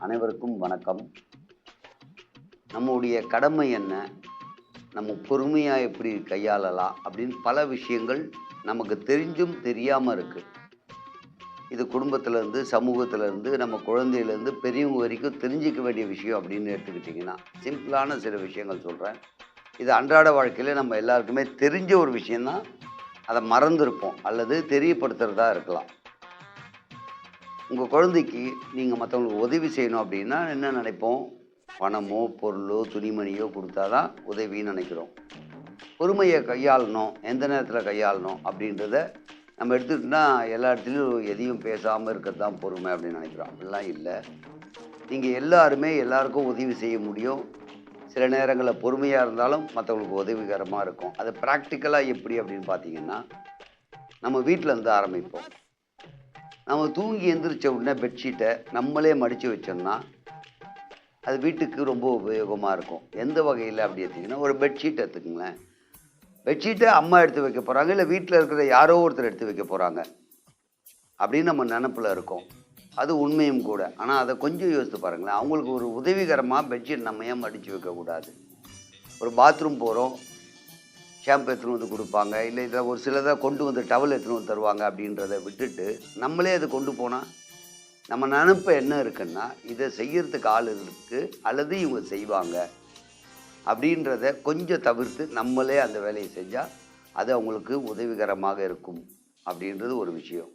அனைவருக்கும் வணக்கம். நம்முடைய கடமை என்ன? நம்ம பொறுமையாக எப்படி கையாளலாம்? அப்படின்னு பல விஷயங்கள் நமக்கு தெரிஞ்சும் தெரியாமல் இருக்குது இது குடும்பத்திலேருந்து சமூகத்திலேருந்து நம்ம குழந்தையிலேருந்து பெரியவங்க வரைக்கும் தெரிஞ்சிக்க வேண்டிய விஷயம் அப்படின்னு எடுத்துக்கிட்டிங்கன்னா சிம்பிளான சில விஷயங்கள் சொல்கிறேன் இது அன்றாட வாழ்க்கையில் நம்ம எல்லாருக்குமே தெரிஞ்ச ஒரு விஷயந்தான் அதை மறந்துருப்போம் அல்லது தெரியப்படுத்துகிறதா இருக்கலாம். உங்கள் குழந்தைக்கு நீங்கள் மற்றவங்களுக்கு உதவி செய்யணும் அப்படின்னா என்ன நினைப்போம்? பணமோ பொருளோ துணிமணியோ கொடுத்தா தான் உதவின்னு நினைக்கிறோம். பொறுமையை கையாளணும். எந்த நேரத்தில் கையாளணும் அப்படின்றத நம்ம எடுத்துக்கிட்டோம்னா எல்லா இடத்துலையும் எதையும் பேசாமல் இருக்கிறது தான் பொறுமை அப்படின்னு நினைக்கிறோம். அப்படிலாம் இல்லை. நீங்கள் எல்லாருமே எல்லாருக்கும் உதவி செய்ய முடியும். சில நேரங்களில் பொறுமையாக இருந்தாலும் மற்றவங்களுக்கு உதவிகரமாக இருக்கும். அது ப்ராக்டிக்கலாக எப்படி அப்படின்னு பார்த்தீங்கன்னா நம்ம வீட்டில் இருந்து ஆரம்பிப்போம். நம்ம தூங்கி எந்திரிச்ச உடனே பெட்ஷீட்டை நம்மளே மடித்து வச்சோம்னா அது வீட்டுக்கு ரொம்ப உபயோகமாக இருக்கும். எந்த வகையில் அப்படி எடுத்திங்கன்னா ஒரு பெட்ஷீட் எடுத்துக்கங்களேன். பெட்ஷீட்டை அம்மா எடுத்து வைக்க போகிறாங்க இல்லை வீட்டில் இருக்கிற யாரோ ஒருத்தர் எடுத்து வைக்க போகிறாங்க அப்படின்னு நம்ம நினப்பில் இருக்கோம். அது உண்மையும் கூட. ஆனால் அதை கொஞ்சம் யோசித்து பாருங்களேன். அவங்களுக்கு ஒரு உதவிகரமாக பெட்ஷீட் நம்ம ஏன் மடித்து வைக்கக்கூடாது? ஒரு பாத்ரூம் போகிறோம் ஷாம்பு எடுத்துன்னு வந்து கொடுப்பாங்க. இல்லை இதில் ஒரு சிலதை கொண்டு வந்து டவல் எடுத்துன்னு வந்து தருவாங்க அப்படின்றத விட்டுட்டு நம்மளே அதை கொண்டு போனால் நம்ம நினப்பு என்ன இருக்குன்னா இதை செய்கிறதுக்கு ஆள் இருக்குது அல்லது இவங்க செய்வாங்க அப்படின்றத கொஞ்சம் தவிர்த்து நம்மளே அந்த வேலையை செஞ்சால் அது அவங்களுக்கு உதவிகரமாக இருக்கும் அப்படின்றது ஒரு விஷயம்.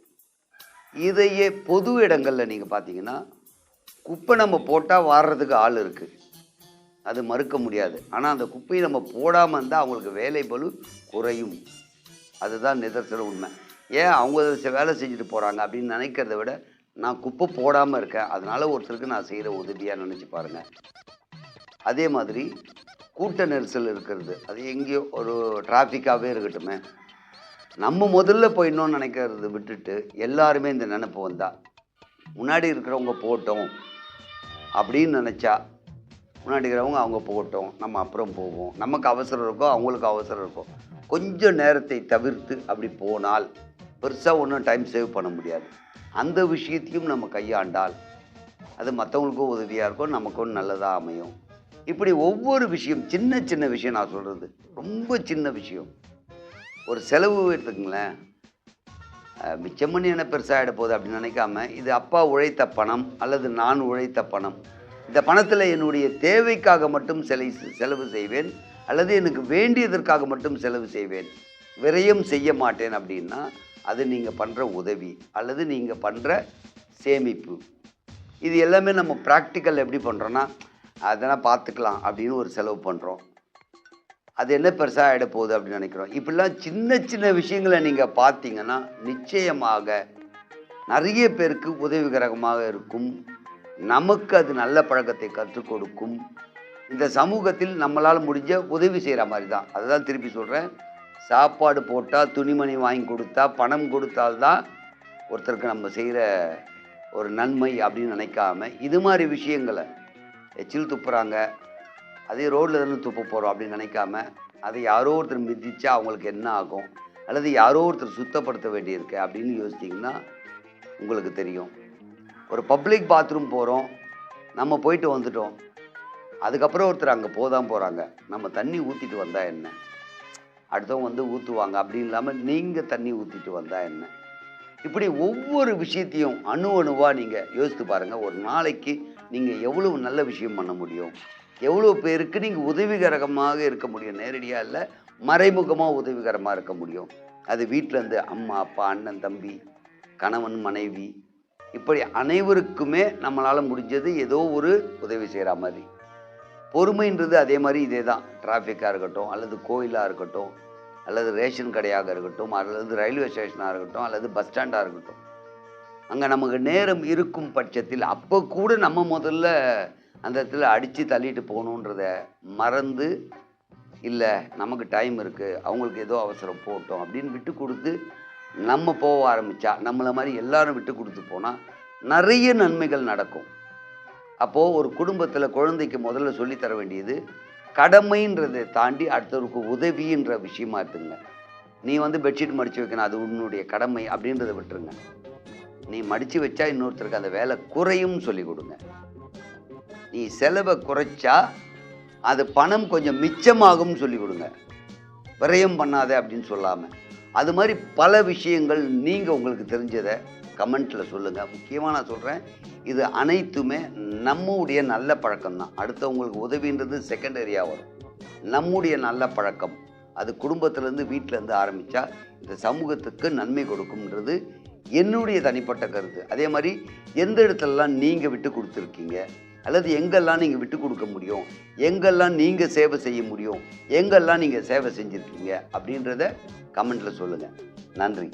இதையே பொது இடங்களில் நீங்கள் பார்த்தீங்கன்னா குப்பை நம்ம போட்டால் வாடுறதுக்கு ஆள் இருக்குது அது மறுக்க முடியாது. ஆனால் அந்த குப்பையை நம்ம போடாமல் இருந்தால் அவங்களுக்கு வேலை பலு குறையும். அதுதான் நிதர்சன உண்மை. ஏன் அவங்க செ- வேலை செஞ்சுட்டு போகிறாங்க அப்படின்னு நினைக்கிறத விட நான் குப்பை போடாமல் இருக்கேன். அதனால் ஒருத்தருக்கு நான் செய்கிற உதவியாக நினச்சி பாருங்கள் அதே மாதிரி கூட்ட நெரிசல் இருக்கிறது. அது எங்கேயோ ஒரு டிராஃபிக்காகவே இருக்கட்டுமே. நம்ம முதல்ல போயிடணும்னு நினைக்கிறத விட்டுட்டு எல்லாருமே இந்த நினப்பு வந்தால் முன்னாடி இருக்கிறவங்க போட்டோம் அப்படின்னு நினச்சா முன்னாடி இருக்கிறவங்க அவங்க போகட்டும் நம்ம அப்புறம் போவோம். நமக்கு அவசரம் இருக்கோ அவங்களுக்கு அவசரம் இருக்கும் கொஞ்சம் நேரத்தை தவிர்த்து அப்படி போனால் பெருசாக ஒன்றும் டைம் சேவ் பண்ண முடியாது. அந்த விஷயத்தையும் நம்ம கையாண்டால் அது மற்றவங்களுக்கும் உதவியாக இருக்கும் நமக்கும் நல்லதாக அமையும். இப்படி ஒவ்வொரு விஷயம் சின்ன சின்ன விஷயம் நான் சொல்கிறது ரொம்ப சின்ன விஷயம். ஒரு செலவு எடுத்துக்கங்களேன். மிச்சம் பண்ணி என்ன பெருசாகிட போகுது அப்படின்னு நினைக்காம இது அப்பா உழைத்த பணம் அல்லது நான் உழைத்த பணம். இந்த பணத்தில் என்னுடைய தேவைக்காக மட்டும் செலை செலவு செய்வேன் அல்லது எனக்கு வேண்டியதற்காக மட்டும் செலவு செய்வேன் விரயம் செய்ய மாட்டேன் அப்படின்னா அது நீங்கள் பண்ணுற உதவி அல்லது நீங்கள் பண்ணுற சேமிப்பு. இது எல்லாமே நம்ம ப்ராக்டிக்கல் எப்படி பண்ணுறோன்னா அதெல்லாம் பார்த்துக்கலாம் அப்படின்னு ஒரு செலவு பண்ணுறோம் அது என்ன பெருசாக ஆகிட போகுது அப்படின்னு நினைக்கிறோம். இப்படிலாம் சின்ன சின்ன விஷயங்களை நீங்கள் பார்த்தீங்கன்னா நிச்சயமாக நிறைய பேருக்கு உதவிகரமாக இருக்கும். நமக்கு அது நல்ல பழக்கத்தை கற்றுக் கொடுக்கும். இந்த சமூகத்தில் நம்மளால் முடிஞ்ச உதவி செய்கிற மாதிரி தான் அதை தான் திருப்பி சொல்கிறேன் சாப்பாடு போட்டால் துணிமணி வாங்கி கொடுத்தா பணம் கொடுத்தால்தான் ஒருத்தருக்கு நம்ம செய்கிற ஒரு நன்மை அப்படின்னு நினைக்காம இது மாதிரி விஷயங்களை எச்சில் துப்புறாங்க. அதே ரோட்டில் இருந்து துப்ப போகிறோம் அப்படின்னு நினைக்காம அதை யாரோ ஒருத்தர் மிதிச்சா அவங்களுக்கு என்ன ஆகும்? அல்லது யாரோ ஒருத்தர் சுத்தப்படுத்த வேண்டியிருக்கு அப்படின்னு யோசிச்சிங்கன்னா உங்களுக்கு தெரியும். ஒரு பப்ளிக் பாத்ரூம் போகிறோம் நம்ம போயிட்டு வந்துட்டோம். அதுக்கப்புறம் ஒருத்தர் அங்கே போதான் போகிறாங்க நம்ம தண்ணி ஊற்றிட்டு வந்தால் என்ன? அடுத்தவங்க வந்து ஊற்றுவாங்க அப்படின்னு இல்லாமல் நீங்கள் தண்ணி ஊற்றிட்டு வந்தால் என்ன? இப்படி ஒவ்வொரு விஷயத்தையும் அணு அணுவாக நீங்கள் யோசித்து பாருங்கள் ஒரு நாளைக்கு நீங்கள் எவ்வளவு நல்ல விஷயம் பண்ண முடியும்? எவ்வளோ பேருக்கு நீங்கள் உதவிகரமாக இருக்க முடியும்? நேரடியாக இல்லை மறைமுகமாக உதவிகரமாக இருக்க முடியும்? அது வீட்டிலேருந்து அம்மா அப்பா அண்ணன் தம்பி கணவன் மனைவி இப்படி அனைவருக்குமே நம்மளால் முடிஞ்சது ஏதோ ஒரு உதவி செய்கிற மாதிரி. பொறுமைன்றது அதே மாதிரி இதே தான் டிராஃபிக்காக இருக்கட்டும் அல்லது கோயிலாக இருக்கட்டும் அல்லது ரேஷன் கடையாக இருக்கட்டும் அல்லது ரயில்வே ஸ்டேஷனாக இருக்கட்டும் அல்லது பஸ் ஸ்டாண்டாக இருக்கட்டும். அங்கே நமக்கு நேரம் இருக்கும் பட்சத்தில் அப்போ கூட நம்ம முதல்ல அந்த இடத்துல அடித்து தள்ளிட்டு போகணுன்றத மறந்து இல்லை நமக்கு டைம் இருக்குது அவங்களுக்கு ஏதோ அவசரம் போட்டோம் அப்படின்னு விட்டு கொடுத்து நம்ம போக ஆரம்பித்தா நம்மளை மாதிரி எல்லாரும் விட்டு கொடுத்து போனால் நிறைய நன்மைகள் நடக்கும். அப்போது ஒரு குடும்பத்தில் குழந்தைக்கு முதல்ல சொல்லித் தர வேண்டியது கடமைன்றதை தாண்டி அடுத்தவருக்கு உதவின்ற விஷயமா இருக்குங்க நீ வந்து பெட்ஷீட் மடித்து வைக்கணும் அது உன்னுடைய கடமை அப்படின்றத விட்டுருங்க. நீ மடித்து வச்சா இன்னொருத்தருக்கு அந்த வேலை குறையும் சொல்லி கொடுங்க. நீ செலவை குறைச்சா அது பணம் கொஞ்சம் மிச்சமாகும் சொல்லி கொடுங்க. விரயம் பண்ணாத அப்படின்னு சொல்லாமல் அது மாதிரி பல விஷயங்கள் நீங்கள் உங்களுக்கு தெரிஞ்சதை கமெண்ட்டில் சொல்லுங்கள் முக்கியமாக நான் சொல்கிறேன் இது அனைத்துமே நம்முடைய நல்ல பழக்கம் தான் அடுத்தவங்களுக்கு உதவின்றது செகண்டரியாக வரும். நம்முடைய நல்ல பழக்கம். அது குடும்பத்திலேருந்து வீட்டிலேருந்து ஆரம்பித்தா இந்த சமூகத்துக்கு நன்மை கொடுக்கும்ன்றது என்னுடைய தனிப்பட்ட கருத்து. அதே மாதிரி எந்த இடத்துலலாம் நீங்கள் விட்டு கொடுத்துருக்கீங்க? அல்லது எங்கெல்லாம் நீங்கள் விட்டு கொடுக்க முடியும்? எங்கெல்லாம் நீங்கள் சேவை செய்ய முடியும்? எங்கெல்லாம் நீங்கள் சேவை செஞ்சுருக்கீங்க? அப்படின்றத கமெண்ட்டில் சொல்லுங்கள் நன்றி.